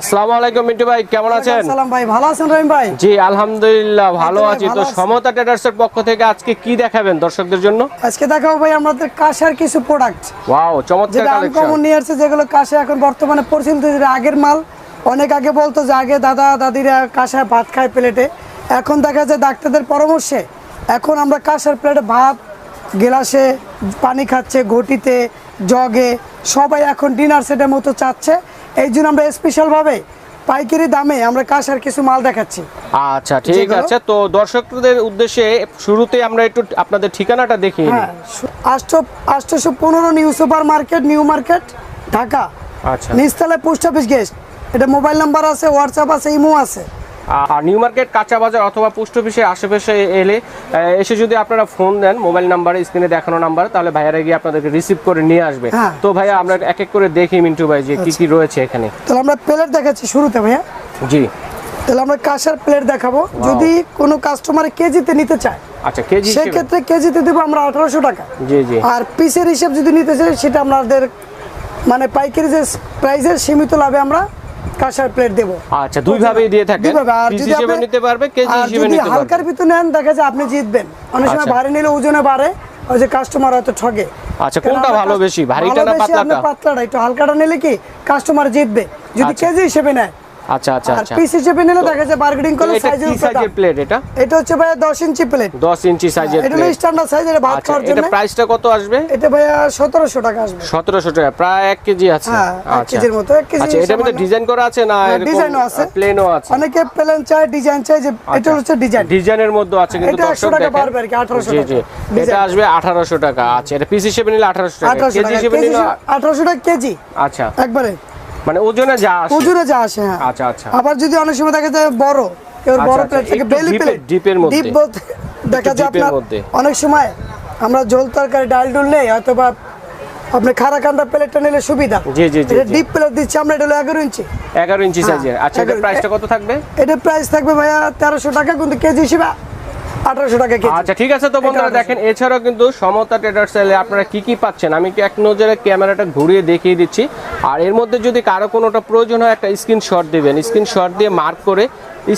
আসসালামু আলাইকুম মিন্টু ভাই কেমন আছেন? সালাম ভাই ভালো আছেন রহিম ভাই? জি আলহামদুলিল্লাহ ভালো আছি। তো পক্ষ থেকে আজকে কি দেখাবেন দর্শকদের জন্য? আজকে দেখাবো ভাই আমাদের কাশের কিছু প্রোডাক্ট ওয়াও চমৎকার যেটা কালেকশন আনকমন নিয়ে আসছে যেগুলো কাশে এখন বর্তমানে যেটা আগের মাল। অনেক আগে বলতো যে আগে দাদা দাদিরা কাঁসায় ভাত খায় প্লেটে। এখন দেখা যায় ডাক্তারদের পরামর্শে এখন আমরা কাঁসার প্লেটে ভাত গেলাসে পানি খাচ্ছে ঘটিতে জগে সবাই এখন ডিনার সেটের মতো চাচ্ছে। এই জন্য আমরা স্পেশাল ভাবে পাইকারি দামে আমরা কাঁসার কিছু মাল দেখাচ্ছি। আচ্ছা ঠিক আছে। তো দর্শকদের উদ্দেশ্যে শুরুতে আমরা একটু আপনাদের ঠিকানাটা দেখি আষ্ট আষ্টশো পনেরো new super market new market Dhaka. আচ্ছা। নিচতলায় পোস্ট অফিস গেস্ট এটা মোবাইল নাম্বার আছে হোয়াটসঅ্যাপ আছে ইমো আছে। আর নিউ মার্কেট কাঁচা বাজার অথবা পোস্ট অফিসের আশেপাশে এলে এসে যদি আপনারা ফোন দেন মোবাইল নাম্বারে স্ক্রিনে দেখানো নাম্বার তাহলে ভাইয়ারা গিয়ে আপনাদেরকে রিসিভ করে নিয়ে আসবে। হ্যাঁ। তো ভাইয়া আমরা এক এক করে দেখি মিন্টু ভাই যে কি কি রয়েছে এখানে। তাহলে আমরা প্লেট দেখাচ্ছি শুরুতে ভাইয়া। জি। তাহলে আমরা কাঁসার প্লেট দেখাবো। যদি কোনো কাস্টমার কেজিতে নিতে চায় আচ্ছা কেজি? সেক্ষেত্রে কেজিতে দেবো আমরা আঠারোশো টাকা। জি জি। আর পিসের হিসাব যদি নিতে চাই সেটা আমাদের মানে পাইকারি যে প্রাইসের সীমিত লাভে আমরা কাঁসার প্লেট দেবো আচ্ছা দুই দিয়ে থাকে আর যদি আপনি- নিতে পারবে কেজি হিসেবে নিতে পারবে হালকার ভিতর নেন দেখা যায় আপনি জিতবেন অনেক সময় আচ্ছা। ভারী নিলে ওজনে বাড়ে ওই যে কাস্টমার হয়তো ঠগে আচ্ছা, কোনটা ভালো বেশি? ভারীটা না পাতলাটা? পাতলাটা একটু হালকাটা নিলে কি কাস্টমার জিতবে যদি আচ্ছা। কেজি হিসেবে নেয় আচ্ছা আচ্ছা আচ্ছা। পিস হিসেবে নিলে দেখা যায় বার্গেনিং করলে সাইজের উপর সাইজের প্লেট এটা। এটা? হচ্ছে ভাইয়া দশ ইঞ্চি প্লেট 10 ইঞ্চি সাইজের এটা স্ট্যান্ডার্ড সাইজ এটা ভাত আচ্ছা খাওয়ার এটা প্রাইসটা কত আসবে? এটা ভাইয়া সতেরোশো টাকা আসবে। 1700 টাকা প্রায় 1 কেজি আছে। হ্যাঁ, এক কেজির মতো, এক কেজি আচ্ছা এটা মধ্যে ডিজাইন করা আছে না হ্যাঁ, এরকম ডিজাইনও আছে। প্লেনও আছে? অনেকে প্লেন চায় ডিজাইন চায় যে এটা আচ্ছা। হচ্ছে ডিজাইন ডিজাইনের মধ্যে আছে কিন্তু এটা 100 টাকা বাড়বে আর কি, 1800 টাকা। এটা আসবে 1800 টাকা। আচ্ছা এটা পিস হিসেবে নিলে 1800 টাকা। আঠারোশো কেজি হিসেবে নিলে আঠারোশো টাকা কেজি আচ্ছা। একবারে। মানে ওজনে যা আসে। ওজনে যা আসে হ্যাঁ। আচ্ছা আচ্ছা। আবার যদি অনেক সময় দেখা যায় বড় আচ্ছা, বড় আচ্ছা, প্লেট থেকে বেলি প্লেট ডিপের মধ্যে। ডিপ বলতে দেখা যায় আপনার অনেক সময় আমরা ঝোল তরকারি ডাল ডুল নেই হয়তো বা আপনি খারা কান্দা প্লেটটা নিলে সুবিধা। জি, জি, জি, ডিপ প্লেট দিচ্ছি আমরা এটা হলো এগারো ইঞ্চি। 11 ইঞ্চি সাইজের আচ্ছা এটা 11 প্রাইসটা কত থাকবে? এটা প্রাইস থাকবে ভাইয়া তেরোশো টাকা কিন্তু কেজি হিসেবে আঠারোশো টাকা কেজি। আচ্ছা ঠিক আছে তো বন্ধুরা দেখেন এছাড়াও কিন্তু সমতা ট্রেডার্স সেলে আপনারা কি কি পাচ্ছেন? আমি কি এক নজরে ক্যামেরাটা ঘুরিয়ে দেখিয়ে দিচ্ছি। আর এর মধ্যে যদি কারও কোনোটা প্রয়োজন হয় একটা স্ক্রিনশট দিবেন। স্ক্রিনশট দিয়ে মার্ক করে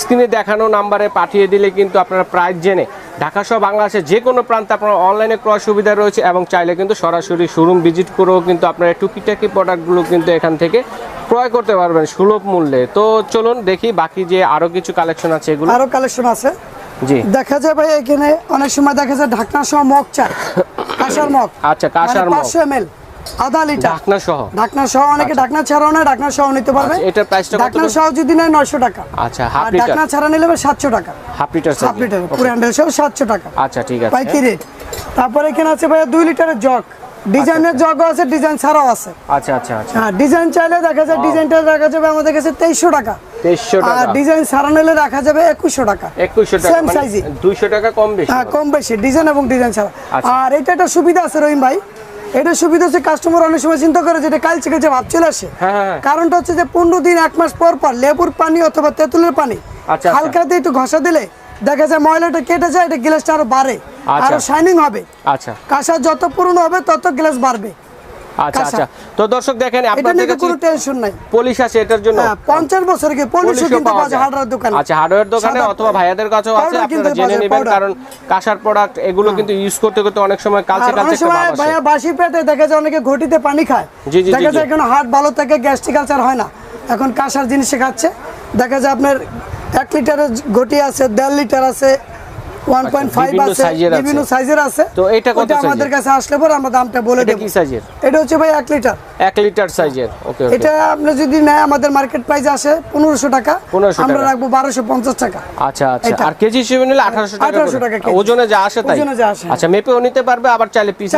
স্ক্রিনে দেখানো নাম্বারে পাঠিয়ে দিলে কিন্তু আপনারা প্রাইস জেনে ঢাকা সহ বাংলাদেশের যে কোনো প্রান্তে আপনার অনলাইনে ক্রয় সুবিধা রয়েছে এবং চাইলে কিন্তু সরাসরি শোরুম ভিজিট করেও কিন্তু আপনারা টুকিটাকি প্রোডাক্টগুলো কিন্তু এখান থেকে ক্রয় করতে পারবেন সুলভ মূল্যে। তো চলুন দেখি বাকি যে আরও কিছু কালেকশন আছে এগুলো। আরও কালেকশন আছে। দেখা যায় ভাই এখানে অনেক সময় দেখা যায় ঢাকনা সহ মগ চায়। কাঁসার মগ। আচ্ছা কাঁসার মগ। পাঁচশো এম এল আধা লিটার। ঢাকনা সহ। ঢাকনা সহ অনেকে ঢাকনা ছাড়াও নেয় ঢাকনা সহ নিতে পারবে। আচ্ছা, এটার প্রাইসটা কত ঢাকনা সহ যদি নেয় নয়শো টাকা। আচ্ছা হাফ লিটার ঢাকনা ছাড়া নিলে সাতশো টাকা। হাফ লিটার হাফ লিটার পুরো হ্যান্ডেল সহ সাতশো টাকা। আচ্ছা ঠিক আছে। পাইকি রেট তারপরে এখানে আছে ভাইয়া দুই লিটারের জগ। ডিজাইনের জগও আছে ডিজাইন ছাড়াও আছে। আচ্ছা আচ্ছা আচ্ছা। হ্যাঁ ডিজাইন চাইলে দেখা যায় ডিজাইনটা রাখা যাবে আমাদের কাছে তেইশশো টাকা। তেইশশো আর ডিজাইন ছাড়া নিলে রাখা যাবে একুশশো টাকা। একুশশো টাকা Same মানে দুইশো টাকা কম বেশি হ্যাঁ কম বেশি ডিজাইন এবং ডিজাইন ছাড়া। আচ্ছা। আর এটা একটা সুবিধা আছে রহিম ভাই। এটা সুবিধা হচ্ছে কাস্টমার অনেক সময় চিন্তা করে যে এটা কাল থেকে যে ভাব চলে আসে। হ্যাঁ, হ্যাঁ। কারণটা হচ্ছে যে পনেরো দিন এক মাস পর পর লেবুর পানি অথবা তেঁতুলের পানি আচ্ছা। হালকা দিয়ে একটু ঘষা দিলে দেখা যায় ময়লাটা কেটে যায় এটা গ্লাসটা আরও বাড়ে। আচ্ছা। আরও শাইনিং হবে। আচ্ছা। কাঁসা যত পুরনো হবে তত গ্লাস বাড়বে। আচ্ছা। আচ্ছা। তো দর্শক দেখেন আপনাদের নিয়ে কোনো টেনশন নাই। পলিশ আছে এটার জন্য? হ্যাঁ পঞ্চাশ বছর কি পলিশও পলিশও কিনতে পাওয়া পাওয়া যায় যায়। হার্ডওয়্যার দোকানে। আচ্ছা হার্ডওয়্যার দোকানে অথবা ভাইয়াদের কাছেও আছে আপনারা জেনে নেবেন কারণ কাঁসার প্রোডাক্ট এগুলো কিন্তু ইউজ করতে করতে অনেক সময় কালচে কালচে একটা ভাব আসে। ভাইয়া বাসি পেটে দেখা যায় অনেকে ঘটিতে পানি খায়। দেখা যায় হার্ট ভালো থাকে গ্যাস্ট্রিক আলসার হয় না। এখন কাঁসার জিনিস খাচ্ছে দেখা যায় আপনার এক লিটারের ঘটি আছে দেড় লিটার আছে ওয়ান পয়েন্ট ফাইভ বিভিন্ন আছে বিভিন্ন সাইজের আছে। তো এটা কত আমাদের কাছে আসলে পরে আমরা দামটা বলে এটা কি সাইজের এটা হচ্ছে ভাই এক লিটার এক লিটার সাইজের ওকে ওকে এটা আপনি যদি নেয় আমাদের মার্কেট প্রাইস আসে পনেরোশো টাকা। আমরা রাখব বারোশো পঞ্চাশ টাকা। আচ্ছা আচ্ছা। আর কেজি হিসেবে নিলে আঠারোশো টাকা 1800 টাকা ওজনে যা আসে তাই। ওজনে যা আসে, হ্যাঁ। আচ্ছা মেপেও নিতে পারবে আবার চাইলে পিস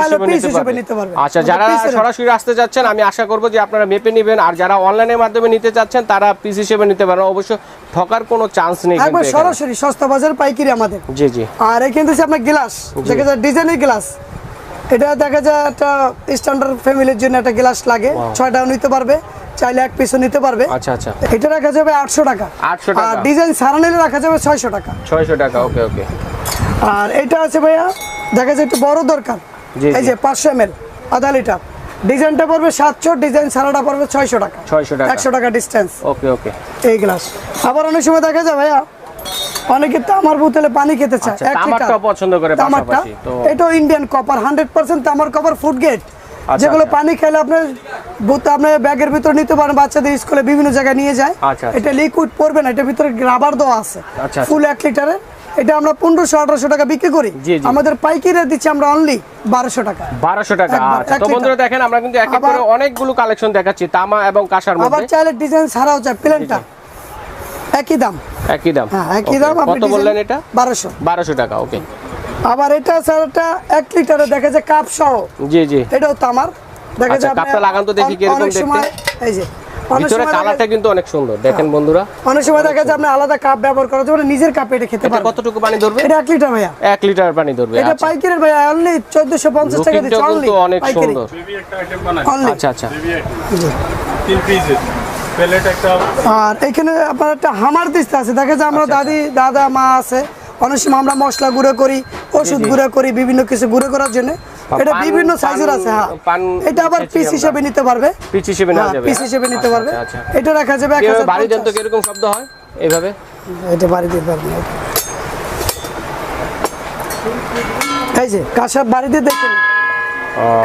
হিসেবে নিতে পারবে। আচ্ছা যারা সরাসরি আসতে যাচ্ছেন আমি আশা করব যে আপনারা মেপে নেবেন আর যারা অনলাইনের মাধ্যমে নিতে চাচ্ছেন তারা পিস হিসেবে নিতে পারেন। অবশ্য ঠকার কোনো চান্স নেই কিন্তু সরাসরি সস্তা বাজার পাইকারি আমাদের। জি। আর এখানে হচ্ছে আপনার গ্লাস দেখা যায় ডিজাইনের গ্লাস এটা দেখা যায় একটা স্ট্যান্ডার্ড ফ্যামিলির জন্য একটা গ্লাস লাগে। ছয়টাও নিতে পারবে চাইলে এক পিসও নিতে পারবে। আচ্ছা আচ্ছা। এটা রাখা যাবে আটশো টাকা। 800 টাকা। আর ডিজাইন সারা নিলে রাখা যাবে ছয়শো টাকা। ছয়শো টাকা ওকে ওকে আর এটা আছে ভাইয়া দেখা যায় একটু বড় দরকার। এই যে পাঁচশো এম আধা লিটার। ডিজাইনটা পড়বে সাতশো ডিজাইন সারাটা পড়বে ছয়শো টাকা। 600 টাকা। একশো টাকা ডিস্টেন্স ওকে ওকে এই গ্লাস আবার অনেক সময় দেখা যায় ভাইয়া অনেকে তামার বোতলে পানি খেতে চায়। আচ্ছা, লিটার। পছন্দ করে তামারটা এটাও ইন্ডিয়ান কপার হান্ড্রেড পার্সেন্ট তামার কপার ফুড গেট যেগুলো আচ্ছা। পানি খেলে আপনার বোতল আপনার ব্যাগের ভিতরে নিতে পারেন বাচ্চাদের স্কুলে বিভিন্ন জায়গায় নিয়ে যায়। আচ্ছা, আচ্ছা। এটা লিকুইড পড়বে না এটার ভিতরে রাবার দেওয়া আছে। আচ্ছা, আচ্ছা। ফুল এক লিটারের এটা আমরা পনেরোশো আঠারোশো টাকা বিক্রি করি। আমাদের পাইকারি দিচ্ছি আমরা অনলি বারোশো টাকা। বারোশো টাকা আচ্ছা। তো বন্ধুরা দেখেন আমরা কিন্তু অনেকগুলো কালেকশন দেখাচ্ছি তামা এবং কাঁসার আবার মধ্যে। চাইলে ডিজাইন ছাড়াও প্লেনটা একই দাম। একই দাম। হ্যাঁ একই দাম আপনি কত বললেন এটা? বারোশো। বারোশো টাকা ওকে আবার এটা স্যারটা এক লিটারে দেখা যায় কাপ সহ। জি জি। এটাও তামার দেখা আচ্ছা, যায় কাপটা লাগান তো দেখি কীরকম অনেক দেখতে। এই যে ভিতরে কালারটা কিন্তু অনেক সুন্দর দেখেন বন্ধুরা। অনেক সময় দেখা যায় আপনি আলাদা কাপ ব্যবহার করার জন্য নিজের কাপে এটা খেতে এটা পারবেন। কতটুকু পানি ধরবে? এটা এক লিটার ভাইয়া। এক লিটার পানি ধরবে এটা আচ্ছা। পাইকারের ভাইয়া অনলি চোদ্দশো পঞ্চাশ টাকা দিচ্ছে লুকিংটাও অনলি কিন্তু অনেক সুন্দর। আচ্ছা আচ্ছা। তিন একটা আর এখানে আপনার একটা হামার দিস্তা আছে। দেখা যায় আমরা আচ্ছা, দাদি দাদা মা আছে। অনেক সময় আমরা মশলা গুঁড়ো করি ওষুধ গুঁড়ো করি বিভিন্ন কিছু গুঁড়ো করার জন্য। এটা বিভিন্ন সাইজের আছে হ্যাঁ। এটা আবার পিস হিসেবে নিতে পারবে। পিচ হিসেবে যাবে। পিস হিসেবে নিতে আচ্ছা, পারবে। আচ্ছা, আচ্ছা। এটা রাখা যাবে বাড়ি দেন তো। কীরকম শব্দ হয় এইভাবে? এটা বাড়ি দিতে পারবে না। এই যে কাঁসা বাড়ি দিয়ে দেখুন।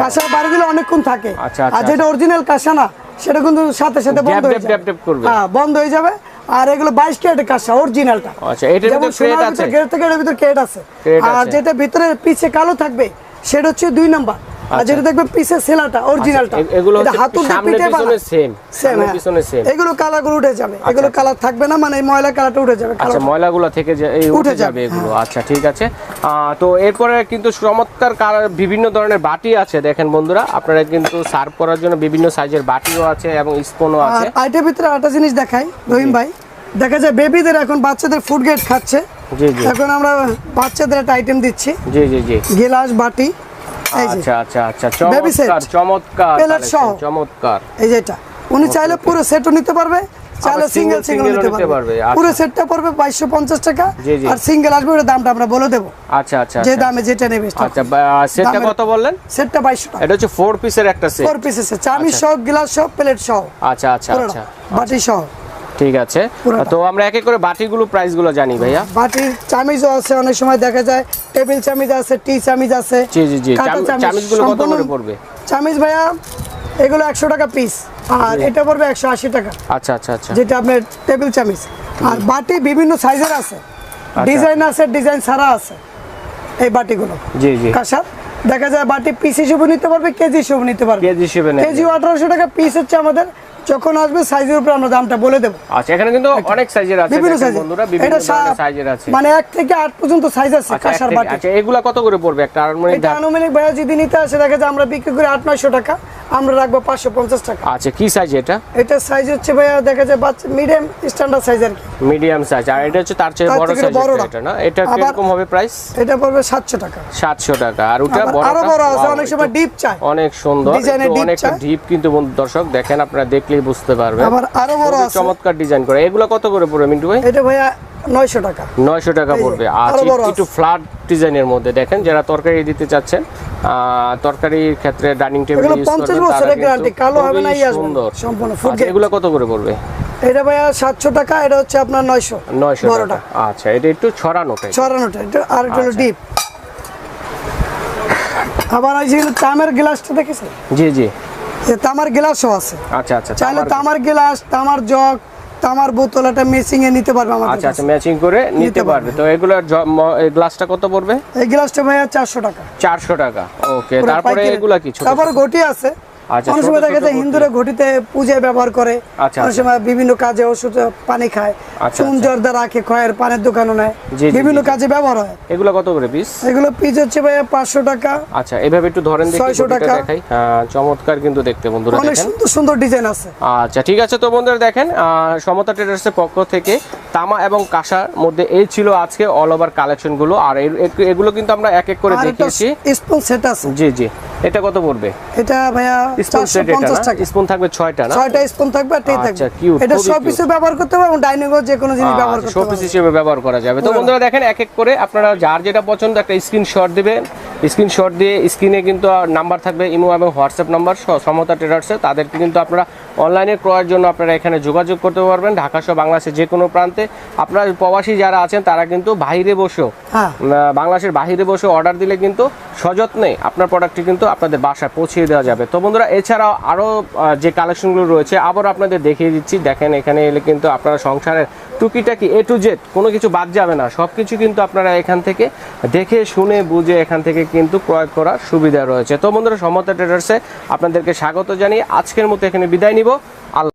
কাঁসা বাড়ি দিলে অনেকক্ষণ থাকে। আচ্ছা, আচ্ছা, আর যেটা অরিজিনাল কাঁসা না সেটা কিন্তু সাথে সাথে বন্ধ হয়ে যাবে। হ্যাঁ বন্ধ হয়ে যাবে। আর এগুলো বাইশ ক্যারেটের কাঁসা অরিজিনালটা আচ্ছা, এটার ভিতরে ক্রেট আছে? ক্রেট থেকে এটার ভিতরে ক্রেট আছে। আর যেটা ভিতরে পিছে কালো থাকবে সেটা হচ্ছে দুই নাম্বার। আর আচ্ছা। যেটা দেখবে পিছে সেলাটা অরিজিনালটা এ- এগুলো হচ্ছে সামনে পিছনে same, সামনে পিছনে same। এগুলো কালারগুলো উঠে যাবে। এগুলো কালার থাকবে না মানে ময়লা কালারটা উঠে যাবে আচ্ছা ময়লাগুলো থেকে উঠে যাবে। এগুলো। আচ্ছা ঠিক আছে। তো এরপরে কিন্তু চমৎকার বিভিন্ন ধরনের বাটি আছে দেখেন বন্ধুরা। আপনারা কিন্তু সার্ভ করার জন্য বিভিন্ন সাইজের বাটিও আছে এবং স্পুনও আর আছে। আইটের ভিতরে একটা জিনিস দেখাই রহিম ভাই। দেখা যায় বেবিদের এখন বাচ্চাদের ফুড গেট খাচ্ছে। এখন আমরা বাচ্চাদের একটা আইটেম দিচ্ছি। জি জি জি। গিলাস বাটি। আচ্ছা আচ্ছা আচ্ছা চমৎকার চমৎকার Pellet সহ। চমৎকার। এই যে উনি চাইলে পুরো সেটও নিতে পারবে চাইলে সিঙ্গেল সিঙ্গেল নিতে নিতে পারবে। পারবে, আচ্ছা। পুরো সেটটা পড়বে বাইশশো পঞ্চাশ টাকা। আর সিঙ্গেল আসবে ওটা দামটা আমরা বলে দেবো। আচ্ছা আচ্ছা যে আচ্ছা। দামে যেটা নেবে আচ্ছা সেটটা কত বললেন? সেটটা বাইশশো টাকা। এটা হচ্ছে পিসের একটা সেট ফোর পিসেস চামি সহ গ্লাস সহ প্লেট সহ। আচ্ছা আচ্ছা আচ্ছা বাটি সহ। ঠিক আছে। তো আমরা এক এক করে বাটিগুলো প্রাইসগুলো জানি ভাইয়া। বাটির চামিজও আছে অনেক সময় দেখা যায়। টেবিল চামিজ আছে টি চামিজ আছে। জি জি জি কাঁটা চাম- চামিজ, চামিচগুলো কত করে পড়বে? চামিজ ভাইয়া এগুলো একশো টাকা পিস আর এটা পড়বে একশো আশি টাকা। আচ্ছা আচ্ছা আচ্ছা। যেটা আপনার টেবিল চামিজ। আর বাটি বিভিন্ন সাইজের আছে। আচ্ছা। ডিজাইন আছে ডিজাইন ছাড়া আছে এই বাটিগুলো। জি জি। কাঁসার দেখা যায় বাটি পিস হিসেবে নিতে পারবে কেজি হিসেবে নিতে পারবে। কেজি হিসেবে। কেজি আঠারোশো টাকা পিস হচ্ছে আমাদের যখন আসবে সাইজের উপরে আমরা দামটা বলে দেবো। আচ্ছা এখানে কিন্তু অনেক সাইজের আছে বিভিন্ন সাইজের বন্ধুরা বিভিন্ন সাইজের আছে। মানে এক থেকে আট পর্যন্ত সাইজ আছে আচ্ছা কাঁসার বাটি। আচ্ছা এগুলা কত করে পড়বে একটা আনুমানিক এটা আনুমানিক ভাইয়া যদি নিতে আসে দেখা যায় আমরা বিক্রি করি আট নয়শো টাকা আমরা রাখব পাঁচশো পঞ্চাশ টাকা। আচ্ছা কি সাইজ এটা? এটা সাইজ হচ্ছে ভাইয়া দেখা যায় বাচ্চা মিডিয়াম স্ট্যান্ডার্ড সাইজ আর কি। মিডিয়াম সাইজ আর এটা হচ্ছে তার চেয়ে বড় সাইজ এটা না? এটা কীরকম হবে প্রাইস এটা পড়বে সাতশো টাকা। সাতশো টাকা আর ওটা বড় আরও বড় আছে অনেক সময় ডিপ চাই অনেক সুন্দর deep ডিপ কিন্তু বন্ধু দর্শক দেখেন আপনারা দেখলেই বুঝতে পারবেন আবার আরও বড় আছে। চমৎকার ডিজাইন করে। এগুলো কত করে পড়বে মিন্টু ভাই? এটা ভাইয়া নয়শো টাকা। নয়শো টাকা পড়বে। আরও আচ্ছা একটু ফ্ল্যাট ডিজাইনের মধ্যে দেখেন যারা তরকারি দিতে চাচ্ছেন তরকারির ক্ষেত্রে ডাইনিং টেবিল ইউজ 50 বছরের guarantee, কালো হবে না, খুবই ই আসবে সুন্দর। সম্পূর্ণ food আচ্ছা এগুলো কত করে পড়বে? এটা ভাইয়া সাতশো টাকা এটা হচ্ছে আপনার নয়শো। নয়শো বড়টা টাকা। আচ্ছা এটা একটু ছড়ানো টাইপ ছড়ানোটা এটা আর আচ্ছা। ডিপ আবার ওই তামের গ্লাসটা দেখেছেন? জি জি। তামার গ্লাসও আছে। আচ্ছা আচ্ছা চাইলে তামার- গ্লাস তামার জগ তামার বোতল এটা মেসিং এ নিতে পারবে আমাদের আচ্ছা আচ্ছা কাছে। ম্যাচিং করে নিতে পারবে। তো এগুলোর এই গ্লাসটা কত পড়বে? এই গ্লাসটা ভাইয়া চারশো টাকা। চারশো টাকা। ওকে তারপরে। এগুলা কি ছোট? তারপর ঘটি আছে। অনেক সময় দেখা যায় হিন্দুরা ঘটিতে পূজায় ব্যবহার করে আচ্ছা, অনেক আচ্ছা। সময় বিভিন্ন কাজে ওষুধ পানি খায় আচ্ছা, চুন আচ্ছা। জর্দা রাখে খয়ের পানের দোকানও নেয় বিভিন্ন। কাজে ব্যবহার হয় এগুলো কত করে পিস এগুলো পিস হচ্ছে ভাইয়া পাঁচশো টাকা আচ্ছা এভাবে একটু ধরেন দেখি 600 ঘটিটা টাকা। দেখাই চমৎকার কিন্তু দেখতে বন্ধুরা অনেক সুন্দর সুন্দর ডিজাইন আছে আচ্ছা ঠিক আছে তো বন্ধুরা দেখেন সমতা ট্রেডার্সের পক্ষ থেকে তামা এবং কাঁসার মধ্যে এই ছিল আজকে অল ওভার কালেকশনগুলো আর এগুলো কিন্তু আমরা এক এক করে দেখিয়েছি। স্পুন সেট আছে। জি জি। এটা কত পড়বে? এটা ভাইয়া স্পুন চারশো সেট এটা পঞ্চাশ না টাকা। স্পুন থাকবে ছয়টা না? ছয়টা স্পুন থাকবে আর ট্রে আচ্ছা, থাকবে cute, এটা সব। কিছু ব্যবহার করতে পারবে এবং ডাইনিং যে কোনো জিনিস ব্যবহার করতে শোপিস পারবে হিসেবে ব্যবহার করা যাবে। তো বন্ধুরা দেখেন এক এক করে আপনারা যার যেটা পছন্দ একটা স্ক্রিনশট দিবেন। স্ক্রিনশট দিয়ে স্ক্রিনে কিন্তু নাম্বার থাকবে ইমো এবং হোয়াটসঅ্যাপ নাম্বার সমতা ট্রেডার্সে। তাদেরকে কিন্তু আপনারা অনলাইনে ক্রয়ের জন্য আপনারা এখানে যোগাযোগ করতে পারবেন ঢাকা সহ বাংলাদেশের যে কোনো প্রান্তে। আপনারা প্রবাসী যারা আছেন তারা কিন্তু বাইরে বসেও হ্যাঁ। বাংলাদেশের বাইরে বসে অর্ডার দিলে কিন্তু সযত্নে আপনার প্রোডাক্টটি কিন্তু আপনাদের বাসায় পৌঁছিয়ে দেওয়া যাবে। তো বন্ধুরা এছাড়াও আরও যে কালেকশনগুলো রয়েছে আবার আপনাদের দেখিয়ে দিচ্ছি। দেখেন এখানে এলে কিন্তু আপনারা সংসারের টুকিটাকি এ টু জেড কোনো কিছু বাদ যাবে না। সব কিছু কিন্তু আপনারা এখান থেকে দেখে, শুনে, বুঝে এখান থেকে কিন্তু ক্রয় করার সুবিধা রয়েছে। তো বন্ধুরা, সমতা ট্রেডার্সে আপনাদেরকে স্বাগত জানিয়ে আজকের মতো এখানে বিদায় নিব। আল্লাহ